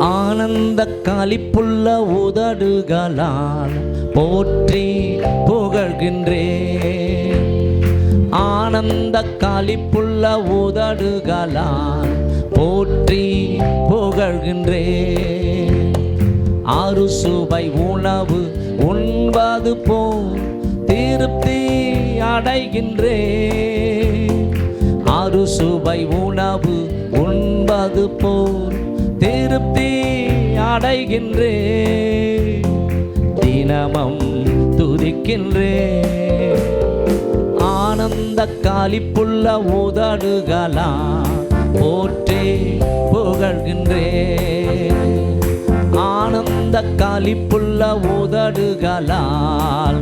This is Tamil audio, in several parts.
ஆனந்த காலிப்புள்ள உதடுகளால் போற்றி புகழ்கின்றேன். ஆனந்த காலிப்புள்ள உதடுகளால் போற்றி புகழ்கின்றேன். ஆறு சுவை உணவு உண்பது போல் திருப்தி அடைகின்றேன். ஆறு சுவை உணவு உண்பது போல் அடைகின்றே தினமும் துதிக்கின்றே ஆனந்த காலிப்புள்ள உதடுகளா போற்றே புகழ்கின்றே ஆனந்த காலிப்புள்ள உதடுகளால்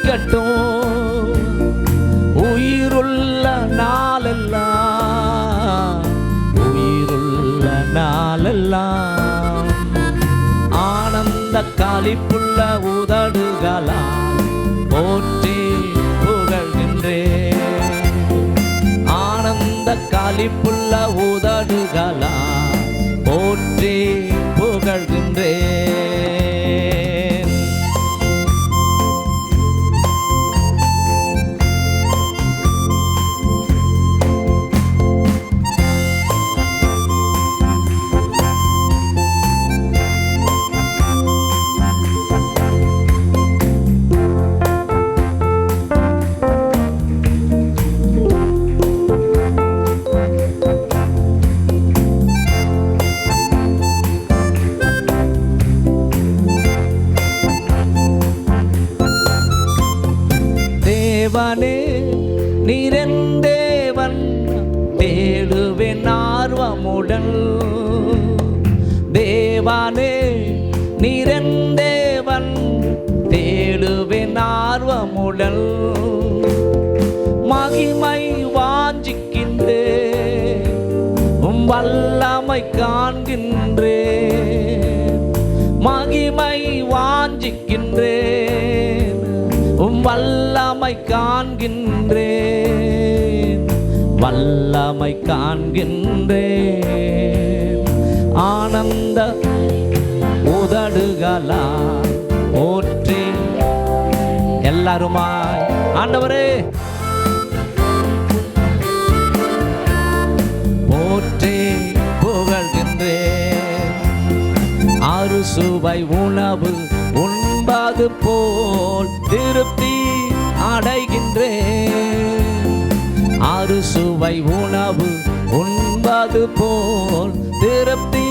துதிக்கட்டும் உயிருள்ள நாளெல்லாம் உயிருள்ள நாளெல்லாம் ஆனந்த காலிப்புள்ள உதடுகளா தேவனே நீரெந்தேவன் தேடுவேன் ஆர்வமுடன். தேவானே நீரெந்தேவன் தேடுவேன் ஆர்வமுடன். மகிமை வாஞ்சிக்கின்றே உம் வல்லமை காண்கின்றே மகிமை வாஞ்சிக்கின்றே உம் வல்ல வல்லமை காண்கின்றேன். வல்லமை காண்கின்றேன். ஆனந்த உதடுகளா போற்றி எல்லாருமாய். ஆண்டவரே. போற்றி புகழ்கின்றேன். அறுசுவை உணவு உண்பது போல் திருப்தி அடைகின்றேன். ஆறு சுவை உணவு உண்பது போல் திருப்தி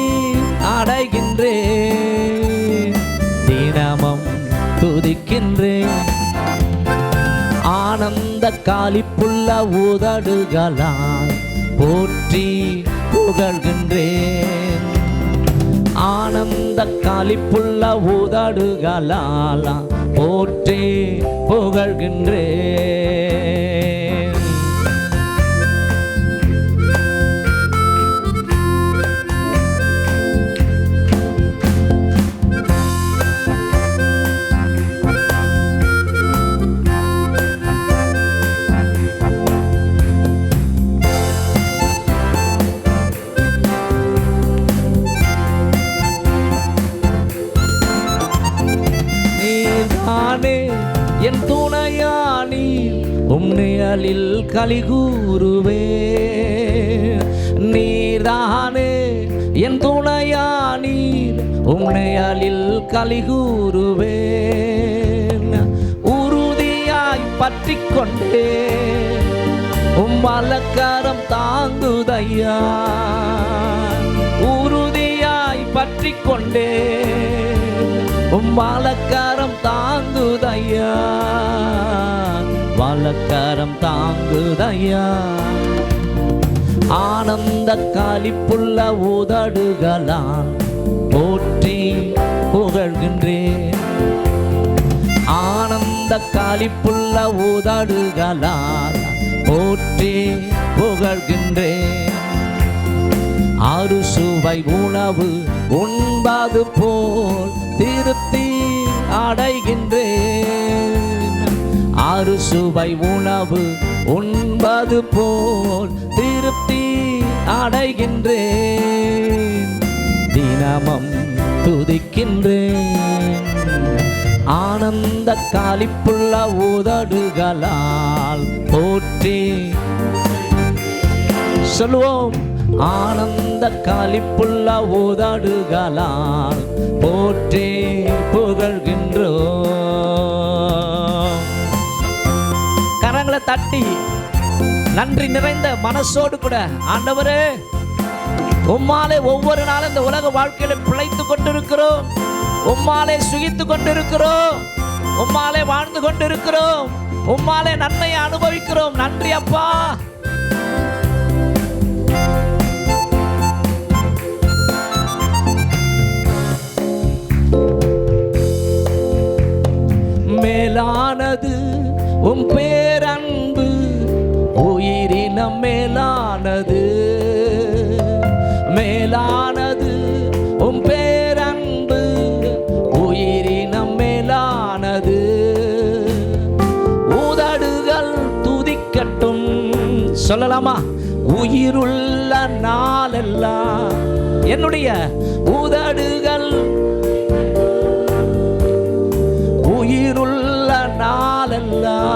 அடைகின்றேன். தினமும் துதிக்கின்றேன். ஆனந்த காலிப்புள்ள உதடுகளால் போற்றி புகழ்கின்றேன். ஆனந்த காலிப்புள்ள உதடுகளால் போற்றே புகழ்கின்றே நீதானே என் துணையா துணையானி உம் நிழலில் கலிகூறுவே. நீர்தானே என் துணையா நீர் உம் நிழலில் கலிகூறுவே. உறுதியாய் பற்றி கொண்டே உம் வலக்கரம் தாங்குதையா. உறுதியாய் பற்றி கொண்டே வாழக்காரம் தாங்குதையா? வாழக்காரம் தாங்குதையா? ஆனந்த காலிப்புள்ள உதடுகளால் போற்றி புகழ்கின்றேன். ஆனந்த காலிப்புள்ள உதடுகளால் போற்றி புகழ்கின்றேன். அறுசுவை உணவு உண்பது போல் திருப்தி அடைகின்றேன். ஆறு சுவை உணவு உண்பது போல் திருப்தி அடைகின்றேன். தினமும் துதிக்கின்றேன். ஆனந்த காலிப்புள்ள உதடுகளால் போற்றி. சொல்லுவோம் ஆனந்த காலிப்புள்ள உதடுகளால் போற்றி. நன்றி நிறைந்த மனசோடு கூட. ஆண்டவரே உம்மாலே ஒவ்வொரு நாளும் இந்த உலக வாழ்க்கையில பிழைத்து கொண்டிருக்கிறோம். உம்மாலே சுகித்து கொண்டிருக்கிறோம். உம்மாலே வாழ்ந்து கொண்டிருக்கிறோம். உம்மாலே நன்மையை அனுபவிக்கிறோம். நன்றி அப்பா. மேலானது உம் பேர் சொல்லலாமா? உயிருள்ள நாளெல்லாம் என்னுடைய உதடுகள் உயிருள்ள நாளெல்லாம்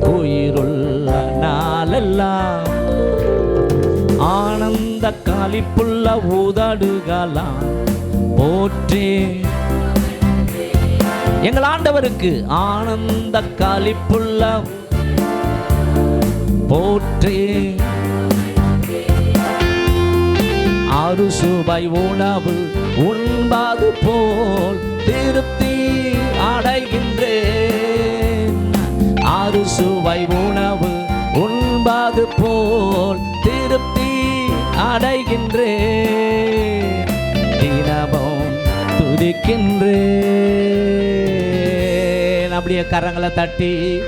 உயிருள்ள நாளெல்லாம். ஆனந்த காலிப்புள்ள உதடுகளாம் போற்றே. எங்கள் ஆண்டவருக்கு ஆனந்த காலிப்புள்ள போற்றி. அறுசுவை உணவு உண்பது போல் திருப்தி அடைகின்றேன். அறுசுவை உணவு உண்பது போல் திருப்தி அடைகின்றேன். தினமும் துதிக்கின்றேன். அப்படியே கரங்களை தட்டி